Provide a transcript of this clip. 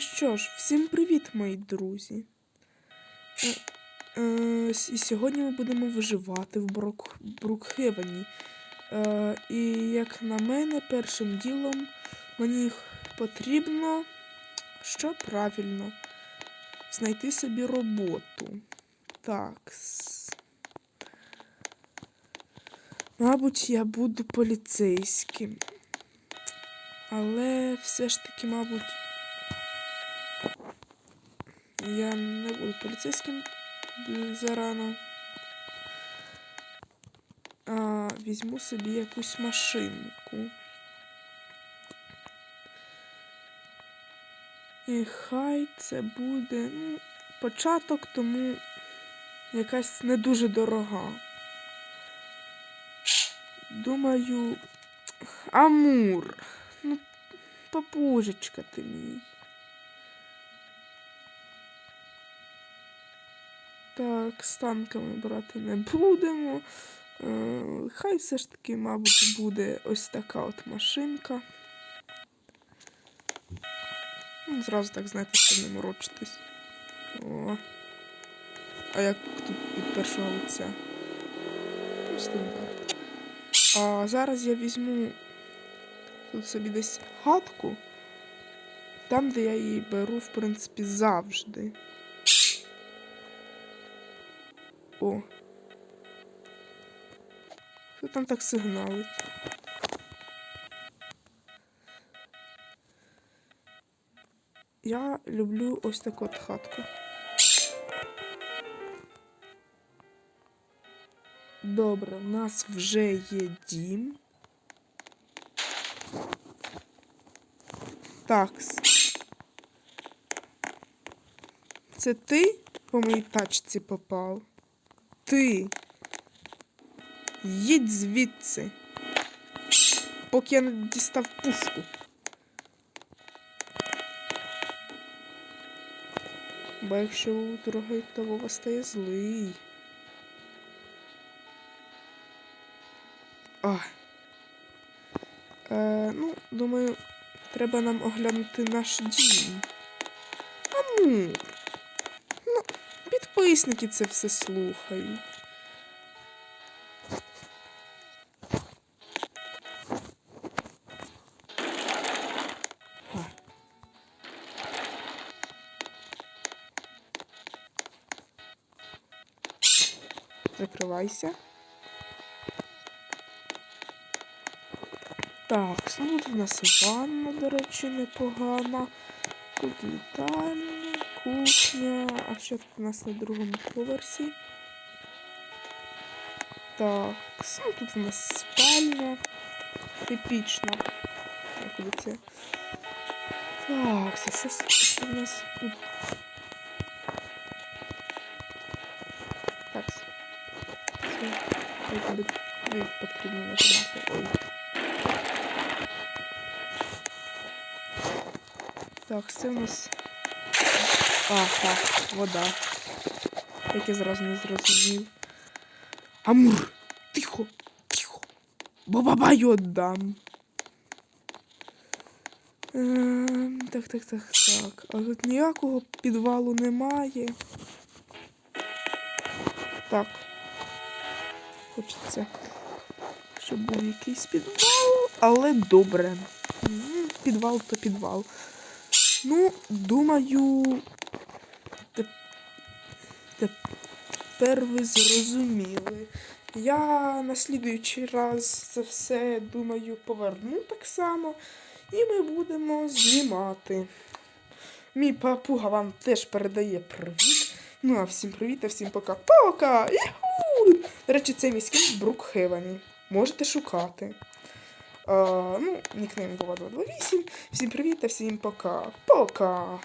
що ж, всім привіт, мої друзі. Е, е, і сьогодні ми будемо виживати в Брук, Брукхевені. Е, і як на мене, першим ділом мені потрібно, що правильно, знайти собі роботу. Так. Мабуть, я буду поліцейським. Але все ж таки, мабуть, я не буду поліцейським е, зарано. А візьму собі якусь машинку. І хай це буде ну, початок, тому якась не дуже дорога. Думаю, Амур. Ну, папужечка ти мій. Так, з танками брати не будемо. Е, Хай все ж таки, мабуть, буде ось така от машинка. Ну, зразу так, знаєте, щоб не морочитись. О. А як тут від першого лиця? Стандарт. А зараз я візьму тут собі десь хатку, там, де я її беру, в принципі, завжди. О. Хто там так сигналить? Я люблю ось таку от хатку. Добре, в нас вже є дім. Такс. Це ти по моїй тачці попав? Ти. Їдь звідси. Поки я не дістав пушку. Бо якщо дорогий, то Вова стає злий. А. Е, ну, думаю, треба нам оглянути наш дім. Амур. Підписники це все слухають. Закривайся. Так, ну тут у нас ванна, до речі, непогана. Тут вітальня, кухня. А що тут у нас на другому поверсі? Так, ну тут у нас спальня. Типічна. Як це? Так, щось що в нас тут. Так. Це. Ой, потрібно нажимати. Ой. Так, це у нас. А, так, вода. Як я зразу не зрозумів. Амур! Тихо! Тихо! Бо бабаю віддам. Ем, так, так, так, так. А тут ніякого підвалу немає. Так. Хочеться, щоб був якийсь підвал, але добре. Підвал то підвал. Ну, думаю, тепер ви зрозуміли. Я на слідуючий раз це все, думаю, поверну так само. І ми будемо знімати. Мій папуга вам теж передає привіт. Ну а всім привіт, а всім пока. Пока! Іху! До речі, це мій скін Брукхевені. Можете шукати. А, ну, нікнейм Вова 228. Всім привіт та всім пока. Пока!